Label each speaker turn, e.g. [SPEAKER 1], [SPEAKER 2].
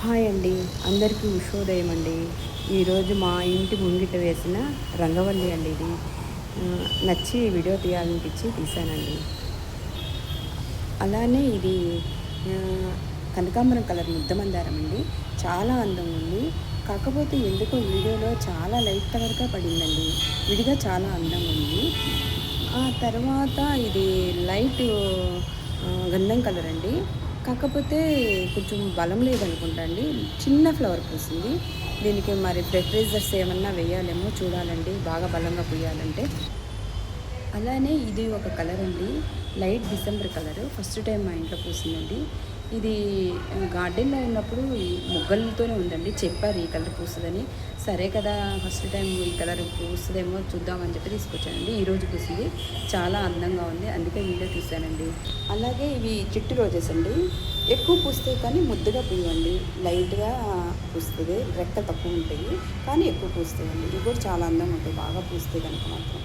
[SPEAKER 1] Hi అండి. అందరికీ ఉషోదయం అండి ఈరోజు మా ఇంటి ముంగిట వేసిన రంగవల్లి అండి ఇది. నచ్చి వీడియో తీయాలనిపించి తీశానండి. అలానే ఇది కనకాంబరం కలర్ ముద్దమందారం అండి. చాలా అందం ఉంది. కాకపోతే ఎందుకో వీడియోలో చాలా లైట్ కలర్గా పడిందండి. విడిగా చాలా అందంగా ఉంది. ఆ తర్వాత ఇది లైట్ గంధం కలర్ అండి. కాకపోతే కొంచెం బలం లేదనుకుంటా అండి. చిన్న ఫ్లవర్ పూసింది. దీనికి మరి ఫెర్టిలైజర్స్ ఏమన్నా వేయాలేమో చూడాలండి. బాగా బలంగా పూయాలంటే. అలానే ఇది ఒక కలర్ అండి. Light December colour. First time మా ఇంట్లో పూసిందండి. ఇది గార్డెన్లో ఉన్నప్పుడు మొగ్గలతోనే ఉందండి. చెప్పారు ఈ కలర్ పూస్తుందని. సరే కదా ఫస్ట్ టైం ఈ కలర్ పూస్తుందేమో చూద్దామని చెప్పి తీసుకొచ్చానండి. ఈ రోజు పూసింది. చాలా అందంగా ఉంది. అందుకే వీడియో తీసానండి. అలాగే ఇవి చిట్టు రోజెస్ అండి. ఎక్కువ పూస్తాయి కానీ ముద్దుగా పూయండి లైట్గా పూస్తుంది. రెక్క తక్కువ ఉంటాయి. కానీ ఎక్కువ పూస్తాయండి ఇవి కూడా చాలా అందంగా ఉంటాయి బాగా పూస్తే కనుక మాత్రం.